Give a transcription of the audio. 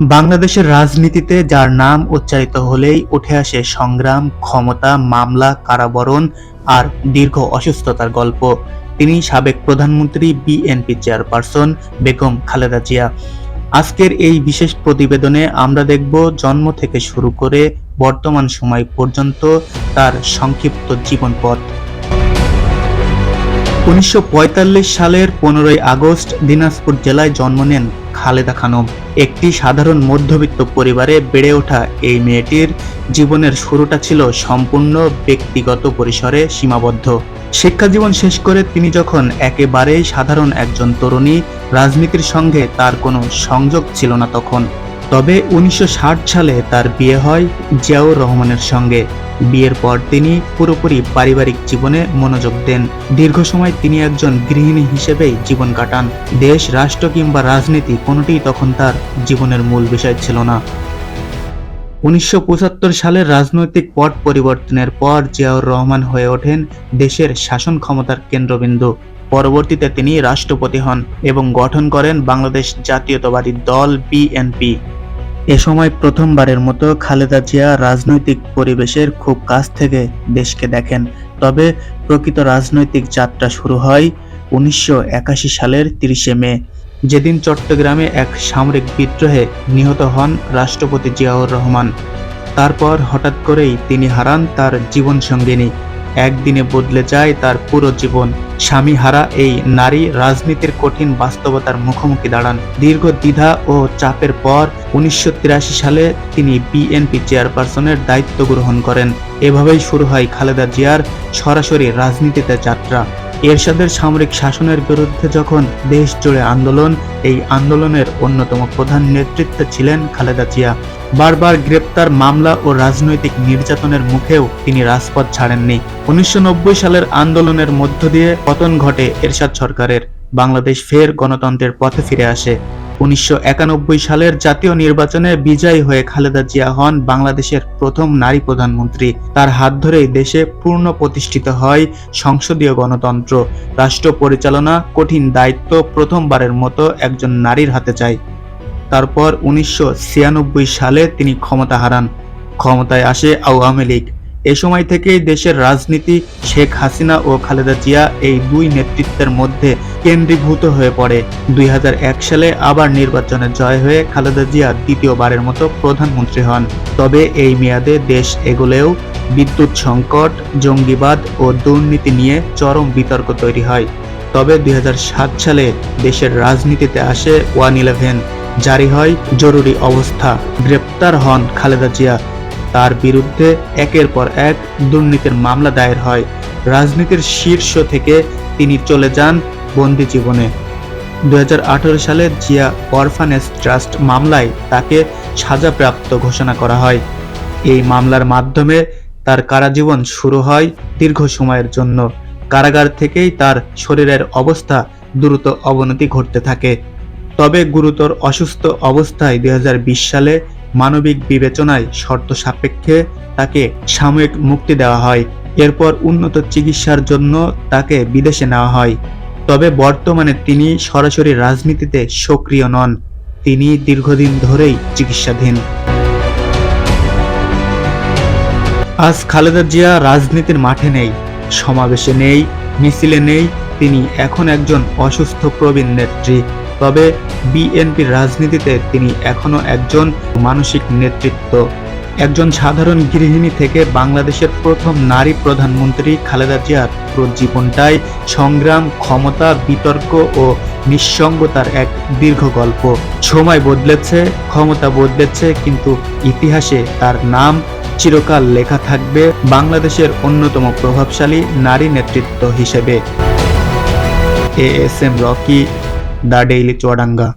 বাংলাদেশের রাজনীতিতে যার নাম উচ্চারিত হলেই উঠে আসে সংগ্রাম, ক্ষমতা, মামলা, কারাবরণ আর দীর্ঘ অসুস্থতার গল্প। তিনি সাবেক প্রধানমন্ত্রী, বিএনপি চেয়ারপারসন বেগম খালেদা জিয়া। আজকের এই বিশেষ প্রতিবেদনে আমরা দেখব জন্ম থেকে শুরু করে বর্তমান সময় পর্যন্ত তার সংক্ষিপ্ত জীবনপথ। উনিশশো পঁয়তাল্লিশ সালের পনেরোই আগস্ট দিনাজপুর জেলায় জন্ম নেন খালেদা খানম একটি সাধারণ মধ্যবিত্ত পরিবারে বেড়ে ওঠা এই মেয়েটির জীবনের শুরুটা ছিল সম্পূর্ণ ব্যক্তিগত পরিসরে সীমাবদ্ধ। শিক্ষা জীবন শেষ করে তিনি যখন একেবারেই সাধারণ একজন তরুণী, রাজনীতির সঙ্গে তার কোনো সংযোগ ছিল না তখন। তবে উনিশশো ষাট সালে তার বিয়ে হয় জিয়াউর রহমানের সঙ্গে। বিয়ের পর তিনি পুরোপুরি পারিবারিক জীবনে মনোযোগ দেন। দীর্ঘ সময় তিনি একজন গৃহিণী হিসেবেই জীবন কাটান। দেশ, রাষ্ট্র কিংবা রাজনীতি কোনোটিই তখন তার জীবনের মূল বিষয় ছিল না। উনিশশো পঁচাত্তর সালের রাজনৈতিক পট পরিবর্তনের পর জিয়াউর রহমান হয়ে ওঠেন দেশের শাসন ক্ষমতার কেন্দ্রবিন্দু। পরবর্তীতে তিনি রাষ্ট্রপতি হন এবং গঠন করেন বাংলাদেশ জাতীয়তাবাদী দল বিএনপি। এ সময় প্রথমবারের মতো খালেদা জিয়া রাজনৈতিক পরিবেশের খুব কাছ থেকে দেশকে দেখেন। তবে প্রকৃত রাজনৈতিক যাত্রা শুরু হয় উনিশশো একাশি সালের তিরিশে মে। যেদিন চট্টগ্রামে এক সামরিক বিদ্রোহে নিহত হন রাষ্ট্রপতি জিয়াউর রহমান। তারপর হঠাৎ করেই তিনি হারান তার জীবন সঙ্গিনী একদিনে বদলে যায় তার পুরো জীবন। স্বামী হারা এই নারী রাজনীতির কঠিন বাস্তবতার মুখোমুখি দাঁড়ান। দীর্ঘ দ্বিধা ও চাপের পর উনিশশো তিরাশি সালে তিনি বিএনপি চেয়ারপারসনের দায়িত্ব গ্রহণ করেন। এভাবেই শুরু হয় খালেদা জিয়ার সরাসরি রাজনীতিতে যাত্রা। এরশাদের সামরিক শাসনের বিরুদ্ধে যখন দেশ জুড়ে আন্দোলন, এই আন্দোলনের অন্যতম প্রধান নেতৃত্বে ছিলেন খালেদা জিয়া। বারবার গ্রেপ্তার মামলা ও রাজনৈতিক নির্যাতনের মুখেও তিনি রাজপথ ছাড়েননি। উনিশশো নব্বই সালের আন্দোলনের মধ্য দিয়ে পতন ঘটে এরশাদ সরকারের। বাংলাদেশ ফের গণতন্ত্রের পথে ফিরে আসে। উনিশশো একানব্বই সালের জাতীয় নির্বাচনে বিজয়ী হয়ে খালেদা জিয়া হন বাংলাদেশের প্রথম নারী প্রধানমন্ত্রী। তার হাত ধরেই দেশে পূর্ণ প্রতিষ্ঠিত হয় সংসদীয় গণতন্ত্র। রাষ্ট্র পরিচালনা কঠিন দায়িত্ব প্রথমবারের মতো একজন নারীর হাতে যায় তারপর উনিশশো ছিয়ানব্বই সালে তিনি ক্ষমতা হারান। ক্ষমতায় আসে আওয়ামী লীগ। এ সময় থেকেই দেশের রাজনীতি শেখ হাসিনা ও খালেদা জিয়া এই দুই নেতৃত্বের মধ্যে কেন্দ্রীভূত হয়ে পড়ে। দুই হাজার এক সালে আবার নির্বাচনে জয় হয়ে খালেদা জিয়া দ্বিতীয়বারের মতো প্রধানমন্ত্রী হন। তবে এই মেয়াদে দেশ এগোলেও বিদ্যুৎ সংকট, জঙ্গিবাদ ও দুর্নীতি নিয়ে চরম বিতর্ক তৈরি হয়। তবে দুই হাজার সাত সালে দেশের রাজনীতিতে আসে ওয়ান ইলেভেন। জারি হয় জরুরি অবস্থা। গ্রেপ্তার হন খালেদা জিয়া। তার বিরুদ্ধে একের পর এক দুর্নীতির মামলা দায়ের হয়। রাজনীতির শীর্ষ থেকে তিনি চলে যান বন্দি জীবনে। দু সালে জিয়া অরফানেজ ট্রাস্ট মামলায় তাকে সাজাপ্রাপ্ত ঘোষণা করা হয়। এই মামলার মাধ্যমে তার কারাজীবন শুরু হয় দীর্ঘ সময়ের জন্য। কারাগার থেকেই তার শরীরের অবস্থা দ্রুত অবনতি ঘটতে থাকে। তবে গুরুতর অসুস্থ অবস্থায় দুই হাজার বিশ সালে মানবিক বিবেচনায় শর্ত সাপেক্ষে তাকে সাময়িক মুক্তি দেওয়া হয়। এরপর উন্নত চিকিৎসার জন্য তাকে বিদেশে নেওয়া হয়। তবে বর্তমানে তিনি সরাসরি রাজনীতিতে সক্রিয় নন। তিনি দীর্ঘদিন ধরেই চিকিৎসাধীন। আজ খালেদা জিয়া রাজনীতির মাঠে নেই, সমাবেশে নেই, মিছিলে নেই, তিনি এখন একজন অসুস্থ প্রবীণ নেত্রী। তবে বিএনপির রাজনীতিতে তিনি এখনও একজন মানসিক নেতৃত্ব। একজন সাধারণ গৃহিণী থেকে বাংলাদেশের প্রথম নারী প্রধানমন্ত্রী খালেদা জিয়ার পুরো জীবনটাই সংগ্রাম, ক্ষমতা, বিতর্ক ও নিঃসঙ্গতার এক দীর্ঘ গল্প। সময় বদলেছে, ক্ষমতা বদলেছে, কিন্তু ইতিহাসে তার নাম চিরকাল লেখা থাকবে বাংলাদেশের অন্যতম প্রভাবশালী নারী নেতৃত্ব হিসেবে। A S M Rocky the daily చూడంగా.